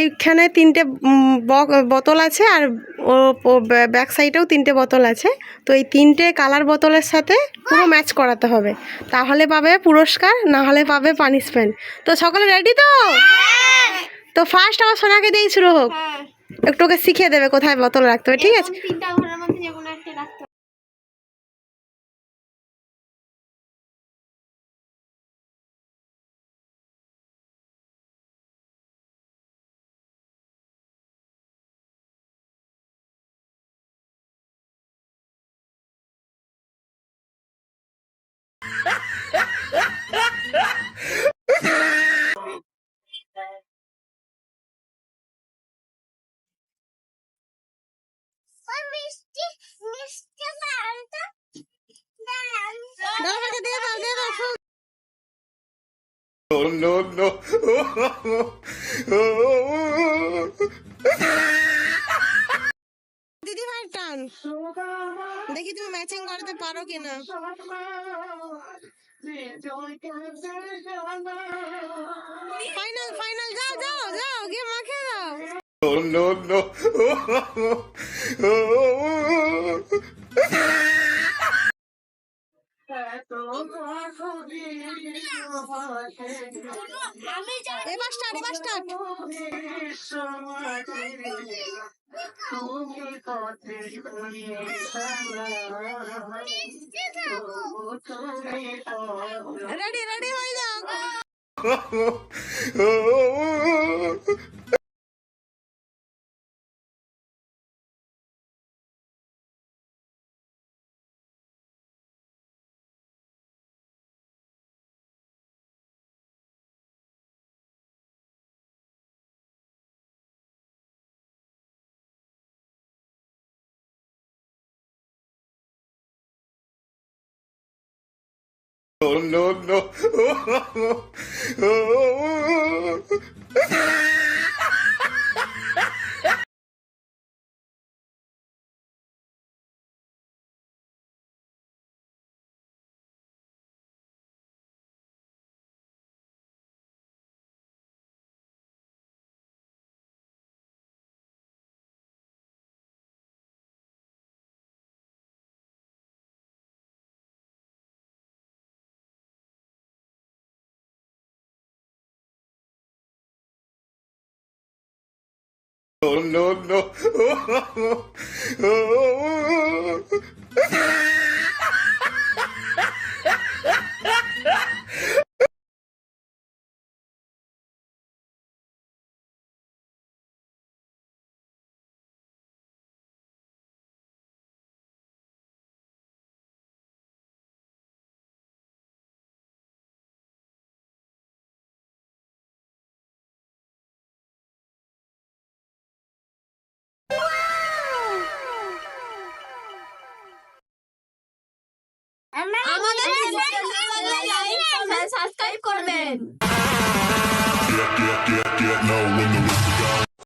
এইখানে তিনটে বোতল আছে আর ও ব্যাক সাইডেও তিনটে বোতল আছে। তো এই তিনটে কালার বোতলের সাথে পুরো ম্যাচ করাতে হবে। তাহলে পাবে পুরস্কার না হলে পাবে পানিশমেন্ট। তো সকলে রেডি তো? তো ফার্স্ট আমার সোনাকে দিয়েই শুরু হোক। একটু ওকে শিখিয়ে দেবে কোথায় বোতল রাখতে হবে ঠিক আছে? Oh no no! দিদি ভাই টান দেখি তুমি ম্যাচিং করতে পারো কিনা ফাইনাল ফাইনাল যাও যাও যাও, গিয়ে মাখে দাও no no! এবার স্টার্ট এবার স্টার্ট রেডি রেডি হয়ে যাও। no, no. no! Oh no no! Subscribe করবেন